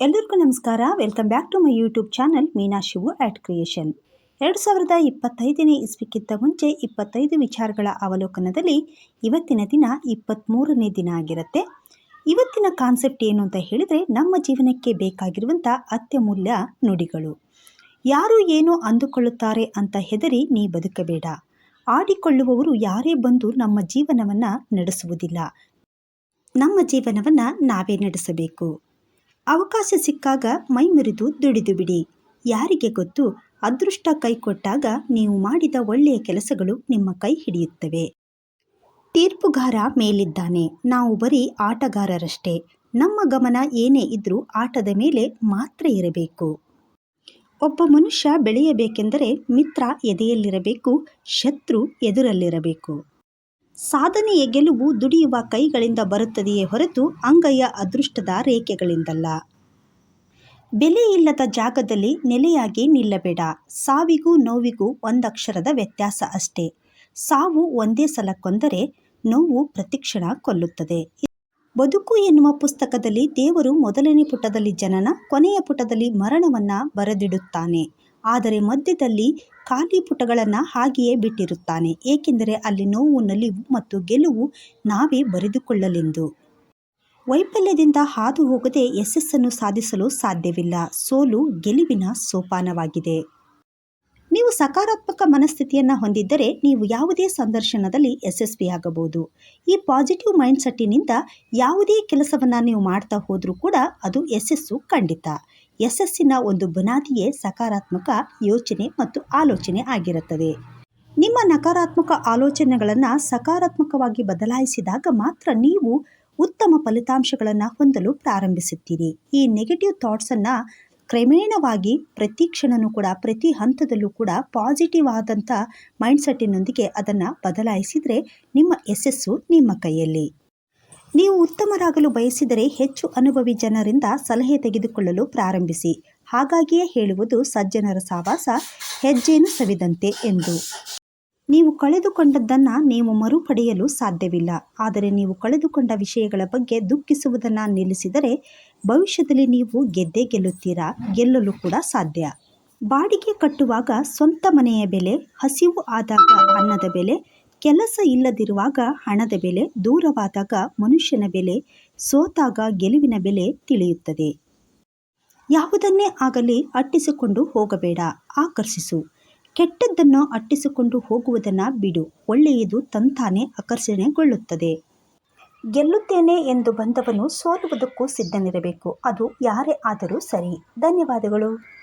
ಎಲ್ಲರಿಗೂ ನಮಸ್ಕಾರ. Welcome back to my YouTube channel Meena Shivu at creation ಎರಡು ಸಾವಿರದ ಇಪ್ಪತ್ತೈದನೇ ಇಸ್ವಿಕ್ಕಿಂತ ಮುಂಚೆ ಇಪ್ಪತ್ತೈದು ವಿಚಾರಗಳ ಅವಲೋಕನದಲ್ಲಿ ಇವತ್ತಿನ ದಿನ ಇಪ್ಪತ್ತ್ಮೂರನೇ ದಿನ ಆಗಿರುತ್ತೆ. ಇವತ್ತಿನ ಕಾನ್ಸೆಪ್ಟ್ ಏನು ಅಂತ ಹೇಳಿದರೆ ನಮ್ಮ ಜೀವನಕ್ಕೆ ಬೇಕಾಗಿರುವಂಥ ಅತ್ಯಮೂಲ್ಯ ನುಡಿಗಳು. ಯಾರು ಏನೋ ಅಂದುಕೊಳ್ಳುತ್ತಾರೆ ಅಂತ ಹೆದರಿ ನೀ ಬದುಕಬೇಡ. ಆಡಿಕೊಳ್ಳುವವರು ಯಾರೇ ಬಂದು ನಮ್ಮ ಜೀವನವನ್ನು ನಡೆಸುವುದಿಲ್ಲ. ನಮ್ಮ ಜೀವನವನ್ನು ನಾವೇ ನಡೆಸಬೇಕು. ಅವಕಾಶ ಸಿಕ್ಕಾಗ ಮೈ ಮುರಿದು ದುಡಿದು ಬಿಡಿ. ಯಾರಿಗೆ ಗೊತ್ತು, ಅದೃಷ್ಟ ಕೈ ಕೊಟ್ಟಾಗ ನೀವು ಮಾಡಿದ ಒಳ್ಳೆಯ ಕೆಲಸಗಳು ನಿಮ್ಮ ಕೈ ಹಿಡಿಯುತ್ತವೆ. ತೀರ್ಪುಗಾರ ಮೇಲಿದ್ದಾನೆ. ನಾವು ಬರೀ ಆಟಗಾರರಷ್ಟೇ. ನಮ್ಮ ಗಮನ ಏನೇ ಇದ್ರೂ ಆಟದ ಮೇಲೆ ಮಾತ್ರ ಇರಬೇಕು. ಒಬ್ಬ ಮನುಷ್ಯ ಬೆಳೆಯಬೇಕೆಂದರೆ ಮಿತ್ರ ಎದೆಯಲ್ಲಿರಬೇಕು, ಶತ್ರು ಎದುರಲ್ಲಿರಬೇಕು. ಸಾಧನೆಯ ಗೆಲುವು ದುಡಿಯುವ ಕೈಗಳಿಂದ ಬರುತ್ತದೆಯೇ ಹೊರತು ಅಂಗೈಯ ಅದೃಷ್ಟದ ರೇಖೆಗಳಿಂದಲ್ಲ. ಬೆಲೆಯಿಲ್ಲದ ಜಾಗದಲ್ಲಿ ನೆಲೆಯಾಗಿ ನಿಲ್ಲಬೇಡ. ಸಾವಿಗೂ ನೋವಿಗೂ ಒಂದಕ್ಷರದ ವ್ಯತ್ಯಾಸ ಅಷ್ಟೇ. ಸಾವು ಒಂದೇ ಸಲ ಕೊಂದರೆ ನೋವು ಪ್ರತಿಕ್ಷಣ ಕೊಲ್ಲುತ್ತದೆ. ಬದುಕು ಎನ್ನುವ ಪುಸ್ತಕದಲ್ಲಿ ದೇವರು ಮೊದಲನೇ ಪುಟದಲ್ಲಿ ಜನನ, ಕೊನೆಯ ಪುಟದಲ್ಲಿ ಮರಣವನ್ನು ಬರೆದಿಡುತ್ತಾನೆ. ಆದರೆ ಮಧ್ಯದಲ್ಲಿ ಖಾಲಿ ಪುಟಗಳನ್ನು ಹಾಗೆಯೇ ಬಿಟ್ಟಿರುತ್ತಾನೆ. ಏಕೆಂದರೆ ಅಲ್ಲಿ ನೋವು, ನಲಿವು ಮತ್ತು ಗೆಲುವು ನಾವೇ ಬರೆದುಕೊಳ್ಳಲೆಂದು. ವೈಫಲ್ಯದಿಂದ ಹಾದು ಹೋಗದೆ ಯಶಸ್ಸನ್ನು ಸಾಧಿಸಲು ಸಾಧ್ಯವಿಲ್ಲ. ಸೋಲು ಗೆಲುವಿನ ಸೋಪಾನವಾಗಿದೆ. ನೀವು ಸಕಾರಾತ್ಮಕ ಮನಸ್ಥಿತಿಯನ್ನು ಹೊಂದಿದ್ದರೆ ನೀವು ಯಾವುದೇ ಸಂದರ್ಶನದಲ್ಲಿ ಯಶಸ್ವಿಯಾಗಬಹುದು ಈ ಪಾಸಿಟಿವ್ ಮೈಂಡ್ಸೆಟ್ಟಿನಿಂದ ಯಾವುದೇ ಕೆಲಸವನ್ನು ನೀವು ಮಾಡ್ತಾ ಹೋದರೂ ಕೂಡ ಅದು ಯಶಸ್ಸು ಖಂಡಿತ. ಯಶಸ್ಸಿನ ಒಂದು ಬುನಾದಿಯೇ ಸಕಾರಾತ್ಮಕ ಯೋಚನೆ ಮತ್ತು ಆಲೋಚನೆ ಆಗಿರುತ್ತದೆ. ನಿಮ್ಮ ನಕಾರಾತ್ಮಕ ಆಲೋಚನೆಗಳನ್ನು ಸಕಾರಾತ್ಮಕವಾಗಿ ಬದಲಾಯಿಸಿದಾಗ ಮಾತ್ರ ನೀವು ಉತ್ತಮ ಫಲಿತಾಂಶಗಳನ್ನು ಹೊಂದಲು ಪ್ರಾರಂಭಿಸುತ್ತೀರಿ. ಈ ನೆಗೆಟಿವ್ ಥಾಟ್ಸನ್ನು ಕ್ರಮೇಣವಾಗಿ ಪ್ರತಿ ಕ್ಷಣನೂ ಕೂಡ, ಪ್ರತಿ ಹಂತದಲ್ಲೂ ಕೂಡ ಪಾಸಿಟಿವ್ ಆದಂಥ ಮೈಂಡ್ಸೆಟ್ಟಿನೊಂದಿಗೆ ಅದನ್ನು ಬದಲಾಯಿಸಿದರೆ ನಿಮ್ಮ ಯಶಸ್ಸು ನಿಮ್ಮ ಕೈಯಲ್ಲಿ. ನೀವು ಉತ್ತಮರಾಗಲು ಬಯಸಿದರೆ ಹೆಚ್ಚು ಅನುಭವಿ ಜನರಿಂದ ಸಲಹೆ ತೆಗೆದುಕೊಳ್ಳಲು ಪ್ರಾರಂಭಿಸಿ. ಹಾಗಾಗಿಯೇ ಹೇಳುವುದು ಸಜ್ಜನರ ಸಾವಾಸ, ಹೆಜ್ಜೇನು ಸವಿದಂತೆ ಎಂದು. ನೀವು ಕಳೆದುಕೊಂಡದ್ದನ್ನು ನೀವು ಮರುಪಡೆಯಲು ಸಾಧ್ಯವಿಲ್ಲ. ಆದರೆ ನೀವು ಕಳೆದುಕೊಂಡ ವಿಷಯಗಳ ಬಗ್ಗೆ ದುಃಖಿಸುವುದನ್ನು ನಿಲ್ಲಿಸಿದರೆ ಭವಿಷ್ಯದಲ್ಲಿ ನೀವು ಗೆದ್ದೇ ಗೆಲ್ಲುತ್ತೀರಾ? ಗೆಲ್ಲಲು ಕೂಡ ಸಾಧ್ಯ. ಬಾಡಿಗೆ ಕಟ್ಟುವಾಗ ಸ್ವಂತ ಮನೆಯ ಬೆಲೆ, ಹಸಿವು ಆದಾಗ ಅನ್ನದ ಬೆಲೆ, ಕೆಲಸ ಇಲ್ಲದಿರುವಾಗ ಹಣದ ಬೆಲೆ, ದೂರವಾದಾಗ ಮನುಷ್ಯನ ಬೆಲೆ, ಸೋತಾಗ ಗೆಲುವಿನ ಬೆಲೆ ತಿಳಿಯುತ್ತದೆ. ಯಾವುದನ್ನೇ ಆಗಲಿ ಅಟ್ಟಿಸಿಕೊಂಡು ಹೋಗಬೇಡ, ಆಕರ್ಷಿಸು. ಕೆಟ್ಟದ್ದನ್ನು ಅಟ್ಟಿಸಿಕೊಂಡು ಹೋಗುವುದನ್ನು ಬಿಡು, ಒಳ್ಳೆಯದು ತಂತಾನೆ ಆಕರ್ಷಣೆಗೊಳ್ಳುತ್ತದೆ. ಗೆಲ್ಲುತ್ತೇನೆ ಎಂದು ಬಂದವನು ಸೋಲುವುದಕ್ಕೂ ಸಿದ್ಧನಿರಬೇಕು. ಅದು ಯಾರೇ ಆದರೂ ಸರಿ. ಧನ್ಯವಾದಗಳು.